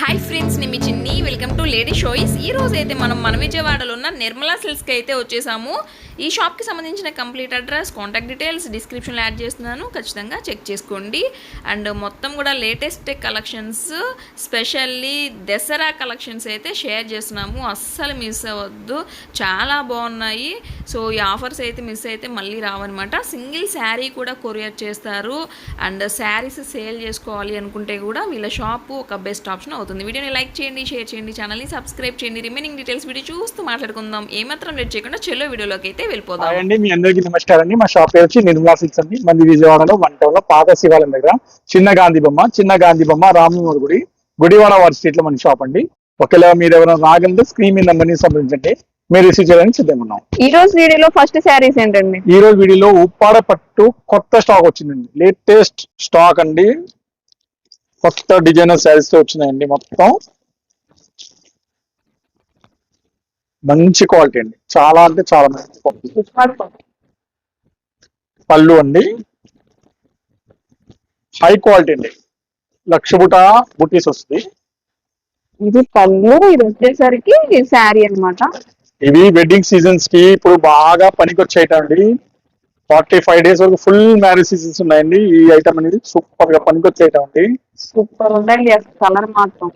Hi friends నేను మీ చిన్ని. Welcome to lady షోయిస్ ఈ రోజు అయితే మనం మన విజయవాడలో ఉన్న నిర్మలా సిల్స్కి అయితే వచ్చేసాము. ఈ షాప్కి సంబంధించిన కంప్లీట్ అడ్రస్ కాంటాక్ట్ డీటెయిల్స్ డిస్క్రిప్షన్లో యాడ్ చేస్తున్నాను. ఖచ్చితంగా చెక్ చేసుకోండి. అండ్ మొత్తం కూడా latest collections specially Dasara collections అయితే షేర్ చేస్తున్నాము. అస్సలు మిస్ అవ్వద్దు. చాలా బాగున్నాయి. సో ఈ ఆఫర్స్ అయితే మిస్ అయితే మళ్ళీ రావన్నమాట. సింగిల్ శారీ కూడా కొరియర్ చేస్తారు. అండ్ శారీస్ సేల్ చేసుకోవాలి అనుకుంటే కూడా వీళ్ళ షాపు ఒక బెస్ట్ ఆప్షన్ అవుతుంది. వీడియోని లైక్ చేయండి షేర్ చేయండి ఛానల్ని సబ్స్క్రైబ్ చేయండి. రిమైనింగ్ డీటెయిల్స్ వీడియో చూస్తూ మాట్లాడుకుందాం. ఏమాత్రం లేట్ చేయకుండా చెల్లో వీడియోలోకి అయితే వెళ్ళిపోదాం. అండి మీ అందరికీ నమస్కారం అండి. మా షాప్ పేరు వచ్చి నిర్మలా సిల్క్స్ అండి. మంది విజయవాడలో వన్ టౌన్లో పాత శివాలయం దగ్గర. చిన్న గాంధీ బొమ్మ చిన్న గాంధీ బొమ్మ రామూరి గుడి. గుడివాడ వారి స్ట్రీట్లో మన షాప్ అండి. ఒకవేళ మీరు ఎవరైనా రాగలితే స్క్రీన్ మీద నెంబర్ని సంప్రదించండి. మీరు రిసీవ్ చేయడానికి సిద్ధంగా ఉన్నాం. ఈ రోజు వీడియోలో ఫస్ట్ శారీస్ ఏంటండి? ఈ రోజు వీడియోలో ఉప్పాడ పట్టు కొత్త స్టాక్ వచ్చిందండి. లేటెస్ట్ స్టాక్ అండి. కొత్త డిజైనర్ శారీస్తో వచ్చినాయండి మొత్తం. మంచి క్వాలిటీ అండి. చాలా అంటే చాలా మంచి క్వాలిటీ. పళ్ళు అండి. హై క్వాలిటీ అండి. లక్ష బుట బుటీస్ వస్తుంది. ఇది పళ్ళు ఇది వచ్చేసరికి శారీ అన్నమాట. ఇవి వెడ్డింగ్ సీజన్స్కి ఇప్పుడు బాగా పనికొచ్చేటండి. ఫార్టీ ఫైవ్ డేస్ వరకు ఫుల్ మ్యారేజ్ సీజన్స్ ఉన్నాయండి. ఈ ఐటమ్ అనేది సూపర్గా పనికొచ్చేయటం అండి సూపర్ ఉందండి కలర్ మాత్రం.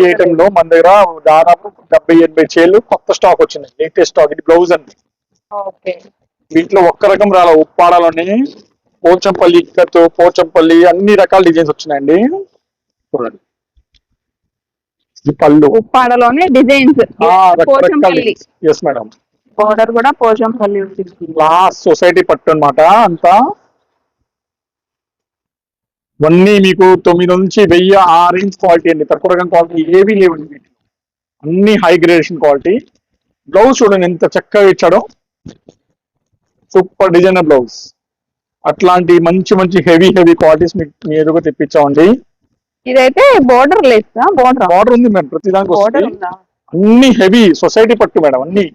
ఈ ఐటమ్లో మన దగ్గర దాదాపు డెబ్బై ఎనభై చేలు కొత్త స్టాక్ వచ్చింది. లేటెస్ట్ స్టాక్ ఇది బ్లౌజ్ అండి. వీటిలో ఒక్క రకం రాల ఉప్పాడాలోని పోచంపల్లి ఇక్కత్ పోచంపల్లి అన్ని రకాల డిజైన్స్ వచ్చినాయండి. చూడండి. పళ్ళు. ఉప్పాడలోనే డిజైన్స్. ఎస్ మేడం బోర్డర్ కూడా వచ్చింది లాస్ట్ సొసైటీ పట్టు అన్నమాట అంతా. ఇవన్నీ మీకు తొమ్మిది నుంచి వెయ్యి ఆ రేంజ్ క్వాలిటీ అండి. తక్కువ రకం క్వాలిటీ ఏవి లేవండి అన్ని హై గ్రేడేషన్ క్వాలిటీ. బ్లౌజ్ చూడండి ఎంత చక్కగా ఇచ్చాడో. Super designer blouse. అట్లాంటి మంచి మంచి హెవీ హెవీ క్వాలిటీస్ మీకు మీ ఎదుగు తెప్పించామండి. ఇదైతే బోర్డర్ లెస్ బోర్డర్? బార్డర్ ఉంది మేడం ప్రతి దానికి బోర్డర్ వస్తుంది ఉందా? అన్ని హెవీ సొసైటీ పట్టు మేడం అన్ని.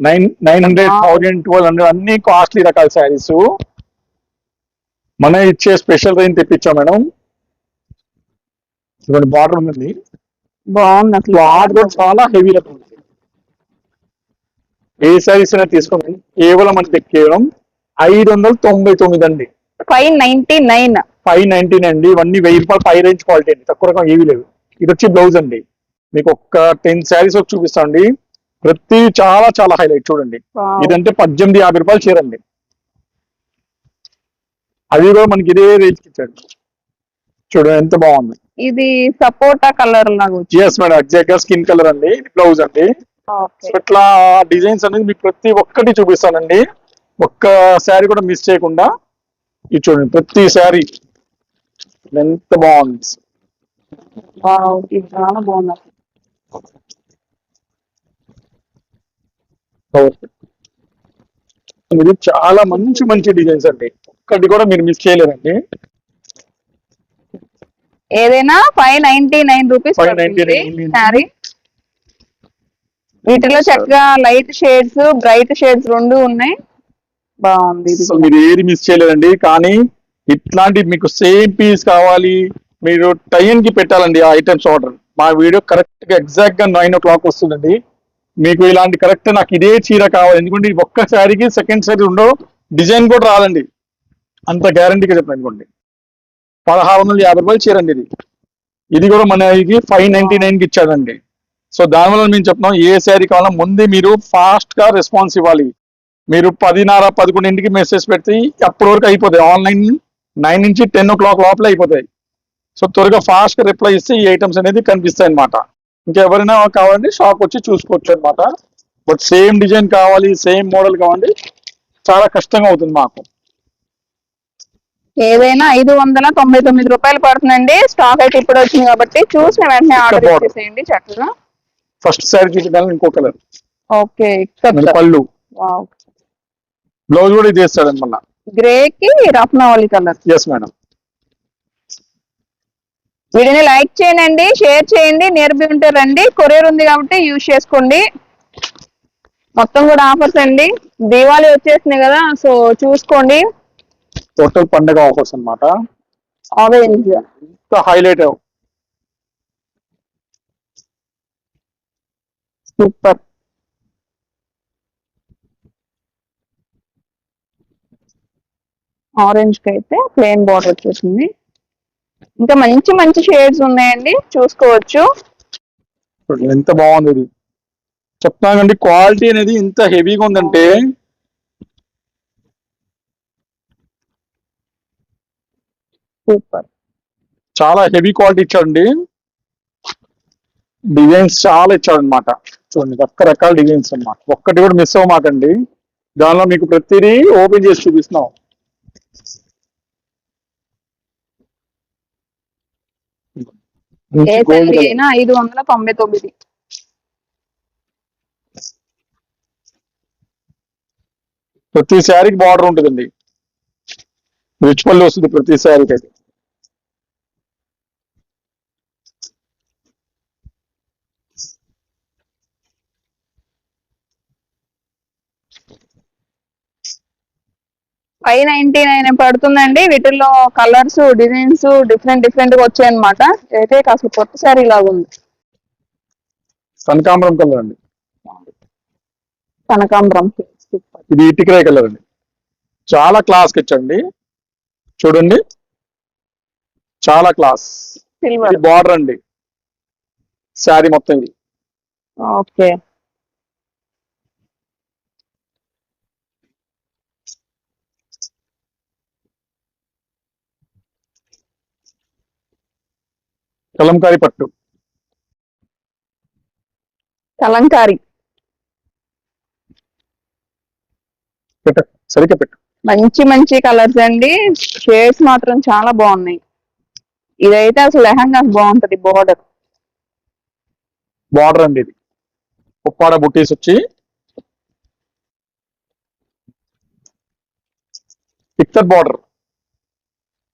Nine nine hundred. Thousand twelve hundred అన్ని కాస్ట్లీ రకాల శారీస్. మన ఇచ్చే స్పెషల్ రేంజ్ తెప్పించాం మేడం. ఇటువంటి బార్డర్ ఉంది బాగుంది అసలు. బార్డర్ చాలా హెవీ రకం. ఉంది ఏ శారీస్ అయినా తీసుకోండి. కేవలం మనకి కేవలం ఐదు వందల తొంభై తొమ్మిది అండి. Five ninety nine. Five nineteen అండి. ఇవన్నీ వెయ్యి రూపాయలు పై రేంజ్ క్వాలిటీ అండి. తక్కువ రకం ఏవి లేవు. ఇది వచ్చి బ్లౌజ్ అండి. మీకు ఒక్క టెన్ శారీస్ వచ్చి చూపిస్తాండి ప్రతి చాలా చాలా హైలైట్ చూడండి. ఇదంటే పద్దెనిమిది యాభై రూపాయలు చీరండి. అది కూడా మనకి ఇదే రేంజ్ ఇచ్చాడు. చూడండి ఎంత బాగుంది. ఇది సపోటా కలర్ లాగా ఎస్ మేడం ఎగ్జాక్ట్గా స్కిన్ కలర్ అండి. బ్లౌజ్ అండి. ఇట్లా డిజైన్స్ అనేది మీకు ప్రతి ఒక్కటి చూపిస్తానండి. ఒక్క శారీ కూడా మిస్ చేయకుండా. ఇది చూడండి ప్రతి శారీ ఎంత బాగుంది. చాలా బాగుంది. అసలు. ఇది చాలా మంచి మంచి డిజైన్స్ అండి. ఒక్కటి కూడా మీరు మిస్ చేయలేరండి ఏదైనా five ninety nine rupees 599 sari. వీటిలో చక్కగా లైట్ షేడ్స్ బ్రైట్ షేడ్స్ రెండు ఉన్నాయి. బాగుంది. మీరు ఏది మిస్ చేయలేదండి. కానీ ఇట్లాంటి మీకు సేమ్ పీస్ కావాలి. మీరు టైం కి పెట్టాలండి ఆ ఐటమ్స్ ఆర్డర్ మా వీడియో కరెక్ట్గా ఎగ్జాక్ట్గా నైన్ ఓ క్లాక్ వస్తుందండి. మీకు ఇలాంటి కరెక్ట్ నాకు ఇదే చీర కావాలి. ఎందుకంటే ఇది ఒక్క శారీకి సెకండ్ శారీ ఉండో డిజైన్ కూడా రాదండి. అంత గ్యారంటీగా చెప్పండి అనుకోండి. పదహారు వందల యాభై రూపాయలు చీర అండి ఇది. ఇది కూడా మన ఇది ఫైవ్ నైన్టీ నైన్కి ఇచ్చాడండి. సో దానివల్ల మేము చెప్తున్నాం ఏ శారీ కావాలో ముందే మీరు ఫాస్ట్గా రెస్పాన్స్ ఇవ్వాలి. మీరు పదిన్నర పదకొండింటికి మెసేజ్ పెడితే అప్పటి వరకు అయిపోతాయి. ఆన్లైన్ నైన్ నుంచి టెన్ ఓ క్లాక్ లోపల అయిపోతాయి. సో త్వరగా ఫాస్ట్గా రిప్లై ఇస్తే ఈ ఐటమ్స్ అనేది కనిపిస్తాయి అనమాట ఇంకెవరైనా కావాలంటే షాప్ వచ్చి చూసుకోవచ్చు అనమాట బట్ సేమ్ డిజైన్ కావాలి సేమ్ మోడల్ కావాలి చాలా కష్టంగా అవుతుంది మాకు. ఏదైనా ఐదు వందల తొంభై తొమ్మిది రూపాయలు పడుతుందండి. స్టాక్ అయితే ఇప్పుడు వచ్చింది కాబట్టి చూసిన వెంటనే ఆర్డర్. ఇచ్చేసేయండి చక్కగా. ఫస్ట్ శారీ చూపించాలని ఇంకో కలర్ ఓకే పళ్ళు. బ్లౌజ్ కూడా ఇది మళ్ళీ గ్రే కి రఫ్నవలి కలర్ ఎస్ మేడం వీడియోని లైక్ చేయండి షేర్ చేయండి నియర్ బై ఉంటే రండి. కొరియర్ ఉంది కాబట్టి యూజ్ చేసుకోండి. మొత్తం కూడా ఆఫర్స్ అండి. దీవాళి వచ్చేసింది కదా సో చూసుకోండి. టోటల్ పండగ ఆఫర్స్ ఆరెంజ్ ఇంత హైలైట్ సూపర్ ఆరెంజ్కి అయితే ప్లెయిన్ బార్డర్ వచ్చేసింది. ఇంకా మంచి మంచి షేడ్స్ ఉన్నాయండి. చూసుకోవచ్చు. ఎంత బాగుంది ఇది. చెప్తానండి క్వాలిటీ అనేది ఇంత హెవీగా ఉందంటే సూపర్. చాలా హెవీ క్వాలిటీ ఇచ్చాడండి. డిజైన్స్ చాలా ఇచ్చాడు అనమాట చూడండి రకరకాల డిజైన్స్ అన్నమాట. ఒక్కటి కూడా మిస్ అవ్వమాకండి. దానిలో మీకు ప్రతిదీ ఓపెన్ చేసి చూపిస్తున్నాం. అయినా ఐదు వందల తొంభై తొమ్మిది. ప్రతి శారీకి బార్డర్ ఉంటుందండి. రిచ్ పళ్ళు వస్తుంది ప్రతి శారీకి అయితే. ఫైవ్ నైన్టీ నైన్ పడుతుందండి. వీటిల్లో కలర్స్ డిజైన్స్ డిఫరెంట్ డిఫరెంట్గా వచ్చాయి అనమాట అయితే అసలు కొత్త శారీ లాగా ఉంది కనకాంబరం కలర్ అండి. కనకాంబరం ఇది ఇటుకరాయ కలర్ అండి. చాలా క్లాస్ ఇచ్చండి చూడండి. చాలా క్లాస్. సిల్వర్ బార్డర్ అండి. శారీ మొత్తం ఇది. ఓకే. కలంకారీ పట్టు. కలంకారీ. పెట్ట సరిగ్గా పెట్టు. మంచి మంచి కలర్స్ అండి. షేడ్స్ మాత్రం చాలా బాగున్నాయి. ఇదైతే అసలు లెహంగా బాగుంటది బోర్డర్. బార్డర్ అండి ఇది. ఉప్పాడ బుట్టీస్ వచ్చి. Picture border.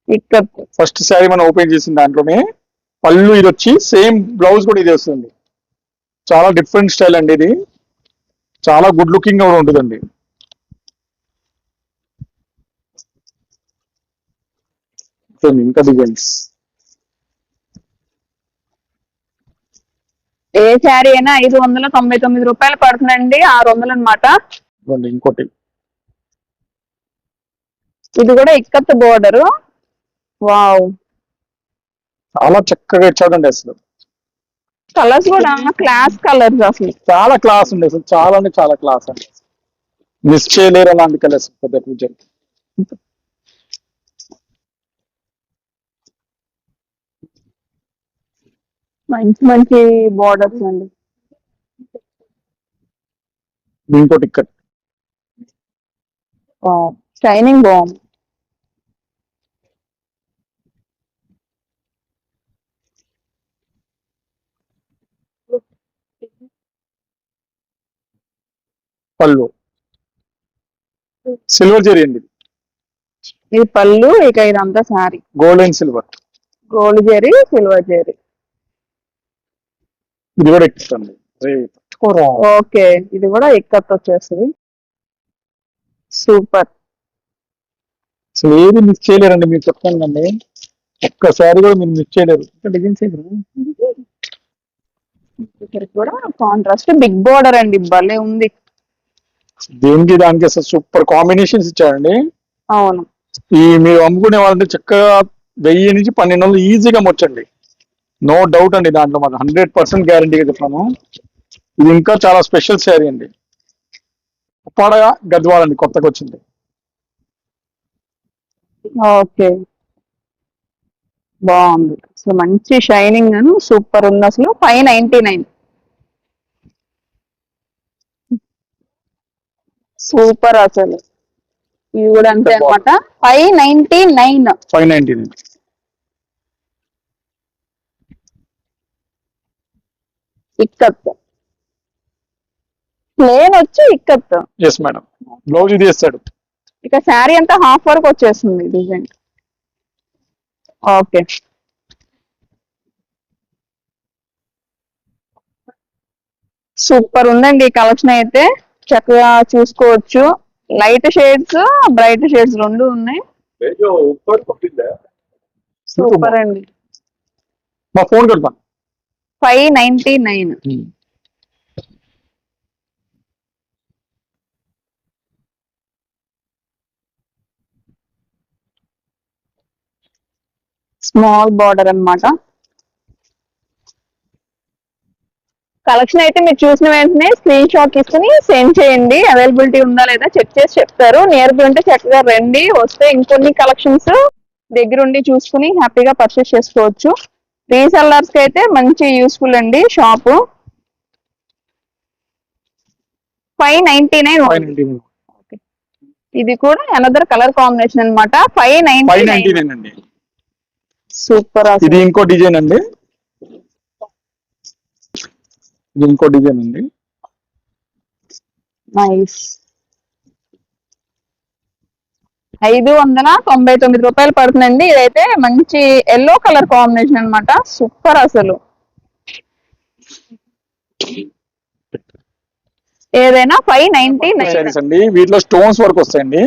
ఇక్కడ ఫస్ట్ శారీ మనం ఓపెన్ చేసిన దాంట్లోనే పళ్ళు ఇది వచ్చి సేమ్ బ్లౌజ్ కూడా ఇది వస్తుంది చాలా డిఫరెంట్ స్టైల్ అండి ఇది. చాలా గుడ్ లుకింగ్ కూడా ఉంటుందండి. ఇంకా డిజైన్స్. ఏ శారీ అయినా ఐదు వందల తొంభై తొమ్మిది రూపాయలు పడుతుందండి ఆరు వందలు అనమాట ఇంకోటి. ఇది కూడా ఇక్కత్ బోర్డర్. వావ్. చాలా చక్కగా ఇచ్చాడండి అసలు. కలర్స్ కూడా క్లాస్ కలర్స్ అసలు. చాలా క్లాస్ ఉంది అసలు చాలా అంటే చాలా క్లాస్ అండి. మిస్ చేయలేరు అలాంటి కలర్స్ పెద్ద పూజలు మంచి మంచి బోర్డర్స్ అండి. ఇంకోటి ఇక్కడ. షైనింగ్ బాగుంది పళ్ళు. సిల్వర్ జరీ అండి ఇది. పళ్ళు ఇక ఇదంతా sari. Gold and silver gold zari silver జెరీ. ఇది కూడా ఎక్కుతుంది ఓకే ఇది కూడా ఇక్కత్ వచ్చేస్తుంది సూపర్. అసలు ఏది మిస్ చేయలేరండి మీరు చెప్తాను అండి ఒక్కసారి కూడా మీరు మిస్ చేయలేరు. డిజైన్స్ ఇక్కడికి కూడా కాంట్రాస్ట్ బిగ్ బోర్డర్ అండి. భలే ఉంది. దేనికి దానికి అసలు సూపర్ కాంబినేషన్స్ ఇచ్చారండి. అవును. ఈ మీరు అమ్ముకునే వాళ్ళంటే చక్కగా వెయ్యి నుంచి పన్నెండు వందలు ఈజీగా అమ్మొచ్చండి. నో డౌట్ అండి దాంట్లో మాకు హండ్రెడ్ పర్సెంట్ గ్యారంటీగా చెప్తాను. ఇది ఇంకా చాలా స్పెషల్ శారీ అండి. ఉప్పాడగా గద్వాల్ అండి కొత్తగా వచ్చింది. ఓకే. బాగుంది. అసలు మంచి షైనింగ్ అను సూపర్ ఉంది. అసలు ఫైవ్ నైన్టీ నైన్. సూపర్ అసలు. ఇవి కూడా అంతే అనమాట five ninety nine five ninety ikat. Plain వచ్చి ఇక్కత్. ఎస్ మేడం బ్లౌజ్ ఇది వేస్తాడు. ఇక శారీ అంతా హాఫ్ వరకు వచ్చేస్తుంది డిజైన్ ఓకే సూపర్ ఉందండి కలెక్షన్ అయితే. చక్కగా చూసుకోవచ్చు. లైట్ షేడ్స్ బ్రైట్ షేడ్స్ రెండు ఉన్నాయి. సూపర్. అండి. మా ఫోన్ కడతాను five ninety nine small border అనమాట కలెక్షన్ అయితే మీరు చూసిన వెంటనే స్క్రీన్ షాట్ తీసుకుని సెండ్ చేయండి. అవైలబిలిటీ ఉందా లేదా చెక్ చేసి చెప్తారు. నియర్ బై ఉంటే చక్కగా రండి. వస్తే ఇంకొన్ని కలెక్షన్స్ దగ్గరుండి చూసుకుని హ్యాపీగా పర్చేస్ చేసుకోవచ్చు. రీసెల్లర్స్కి అయితే మంచి యూస్ఫుల్ అండి షాప్ ఫైవ్ నైన్టీ నైన్ ఇది కూడా అనదర్ కలర్ కాంబినేషన్ అన్నమాట. ఫైవ్ నైన్టీ నైన్ సూపర్ ఇది ఇంకో డిజైన్ అండి. ఇది ఇంకో డిజైన్ అండి. నైస్ ఐదు వందల తొంభై తొమ్మిది రూపాయలు పడుతుందండి. ఇదైతే మంచి ఎల్లో కలర్ కాంబినేషన్ అన్నమాట. సూపర్ అసలు. ఏదైనా ఫైవ్ నైన్టీ అండి. వీటిలో స్టోన్స్ వర్క్ వస్తాయండి.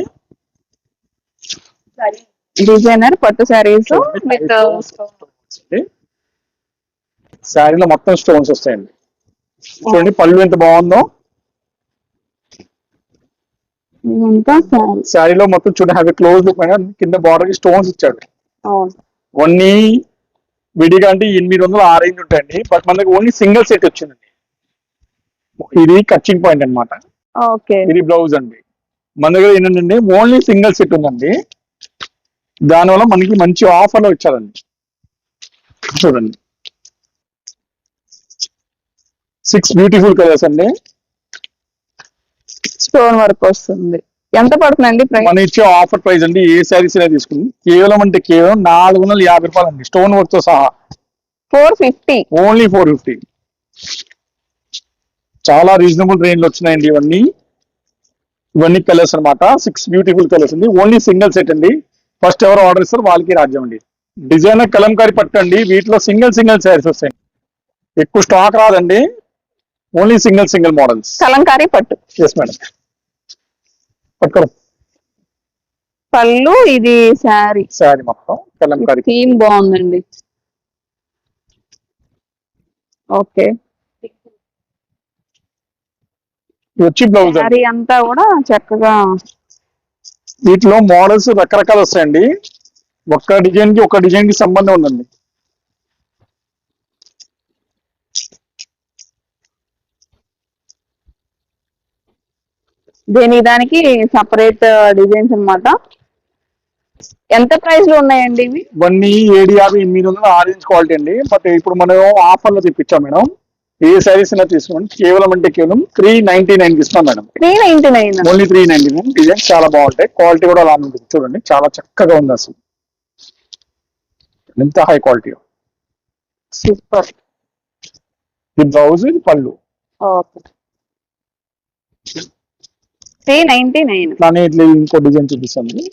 డిజైనర్ పట్టు శారీస్ విత్ శారీలో మొత్తం స్టోన్స్ వస్తాయండి. చూడండి పళ్ళు ఎంత బాగుందో. శారీలో మొత్తం చూడండి హ్యాపీ క్లోజ్ లుక్ పైన కింద బార్డర్కి స్టోన్స్ ఇచ్చాడు. ఓన్లీ విడిగా అంటే ఎనిమిది వందలు ఆ రేంజ్ ఉంటాయండి. బట్ మనకి ఓన్లీ సింగిల్ సెట్ వచ్చిందండి. ఇది కచ్చింగ్ పాయింట్ అన్నమాట. ఓకే. ఇది బ్లౌజ్ అండి. మన దగ్గర ఏంటంటే ఓన్లీ సింగిల్ సెట్ ఉందండి. దానివల్ల మనకి మంచి ఆఫర్లో ఇచ్చారండి. చూడండి. సిక్స్ బ్యూటిఫుల్ కలర్స్ అండి. స్టోన్ వర్క్ వస్తుంది. ఎంత పడుతుందండి మన ఇచ్చే ఆఫర్ ప్రైస్ అండి ఏ శారీస్ అయినా తీసుకుంది. కేవలం అంటే కేవలం నాలుగు వందల యాభై రూపాయలు అండి స్టోన్ వర్క్తో సహా. Four fifty only four fifty చాలా రీజనబుల్ రేంజ్లో వచ్చినాయండి ఇవన్నీ. ఇవన్నీ కలర్స్ అన్నమాట. సిక్స్ బ్యూటిఫుల్ కలర్స్ అండి. ఓన్లీ సింగిల్ సెట్ అండి. ఫస్ట్ ఎవరు ఆర్డర్ ఇస్తారు వాళ్ళకి రాజ్యం అండి. డిజైనర్ కలంకారీ పట్టండి వీటిలో సింగిల్ సింగిల్ శారీస్ వస్తాయి. ఎక్కువ స్టాక్ రాదండి. Only single single models. Kalamkari పట్టు. ఎస్ మేడం పట్టుకోండి. పళ్ళు ఇది శారీ. శారీ మొత్తం కలంకారీ థీమ్ బాగుందండి. ఓకే. వచ్చి బ్లౌజ్ శారీ అంతా కూడా చక్కగా వీటిలో మోడల్స్ రకరకాలు వస్తాయండి. ఒక్క డిజైన్కి ఒక డిజైన్కి సంబంధం ఉందండి. దేని దానికి సపరేట్ డిజైన్స్ అన్నమాట. ఎంత ప్రైస్లో ఉన్నాయండి ఇవి? ఇవన్నీ ఏడు యాభై ఎనిమిది వందల ఆరెంజ్ క్వాలిటీ అండి. బట్ ఇప్పుడు మనం ఆఫర్లో తెప్పించాం మేడం. ఏ శారీస్ అయినా తీసుకోండి. కేవలం అంటే కేవలం త్రీ నైన్టీ నైన్ ఇస్తాం madam. Three ninety nine only three ninety nine design చాలా బాగుంటాయి. క్వాలిటీ కూడా అలా ఉంటుంది. చూడండి చాలా చక్కగా ఉంది అసలు. ఎంత హై క్వాలిటీ సూపర్ ఇది బ్లౌజ్ ఇది పళ్ళు. ఓకే త్రీ నైన్టీ నైన్ ఇట్లానే ఇట్లా ఇంకో డిజైన్ చూపిస్తాను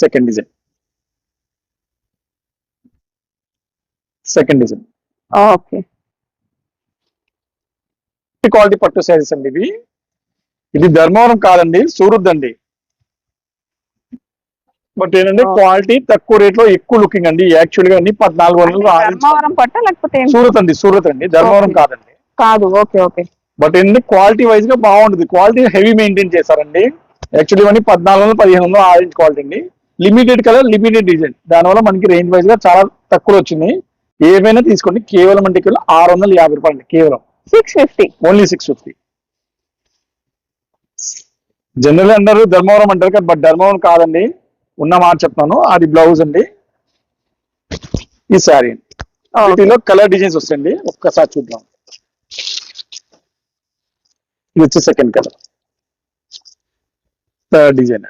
second design second design okay quality పట్టు శారీస్ అండి ఇవి. ఇది ధర్మవరం కాదండి సూరత్ అండి బట్ ఏంటంటే క్వాలిటీ తక్కువ రేట్లో ఎక్కువ లుకింగ్ అండి. యాక్చువల్గా అన్ని పద్నాలుగు వందలు ఆరెంజ్ ధర్మవరం పట్ట లేకపోతే? సూరత్ అండి సూరత్ అండి. ధర్మవరం. కాదండి. కాదు. Okay okay. బట్ ఏంటంటే క్వాలిటీ వైజ్గా బాగుంటుంది. క్వాలిటీ హెవీ మెయింటైన్ చేశారండి. యాక్చువల్లీ ఇవన్నీ పద్నాలుగు వందలు పదిహేను వందలు ఆరెంజ్ క్వాలిటీ అండి. లిమిటెడ్ కలర్ లిమిటెడ్ డిజైన్ దానివల్ల మనకి రేంజ్ వైజ్గా చాలా తక్కువ వచ్చింది. ఏవైనా తీసుకోండి. కేవలం అంటే కేవలం ఆరు వందల యాభై రూపాయలు అండి కేవలం. Six fifty only six fifty general అంటారు ధర్మవరం అంటారు కదా బట్ ధర్మవరం కాదండి. ఉన్న మాట చెప్తాను. అది బ్లౌజ్ అండి. ఈ శారీ వీటిలో కలర్ డిజైన్స్ వస్తాయండి. ఒక్కసారి చూద్దాం. ఇది వచ్చి second colour third design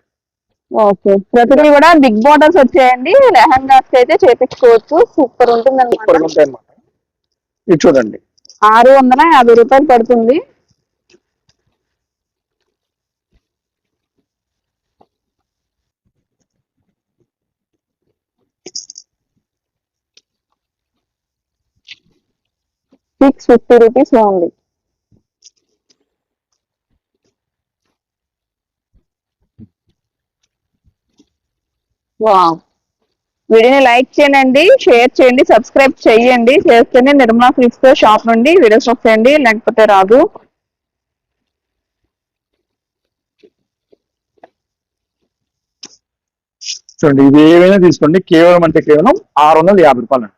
okay. ప్రతిదీ కూడా బిగ్ బార్డర్స్ వచ్చాయండి. లెహంగాస్ అయితే చేపించుకోవచ్చు. సూపర్ ఉంటుంది అనమాట ఇది చూడండి. ఆరు వందల యాభై రూపాయలు పడుతుంది. Six fifty rupees only. వీడియోని లైక్ చేయండి షేర్ చేయండి సబ్స్క్రైబ్ చేయండి. చేస్తేనే నిర్మలా ఫిక్స్ షాప్ నుండి వీడియోస్ వస్తాయండి లేకపోతే రాదు. చూడండి ఇది ఏమైనా తీసుకోండి కేవలం అంటే కేవలం ఆరు వందల యాభై రూపాయలు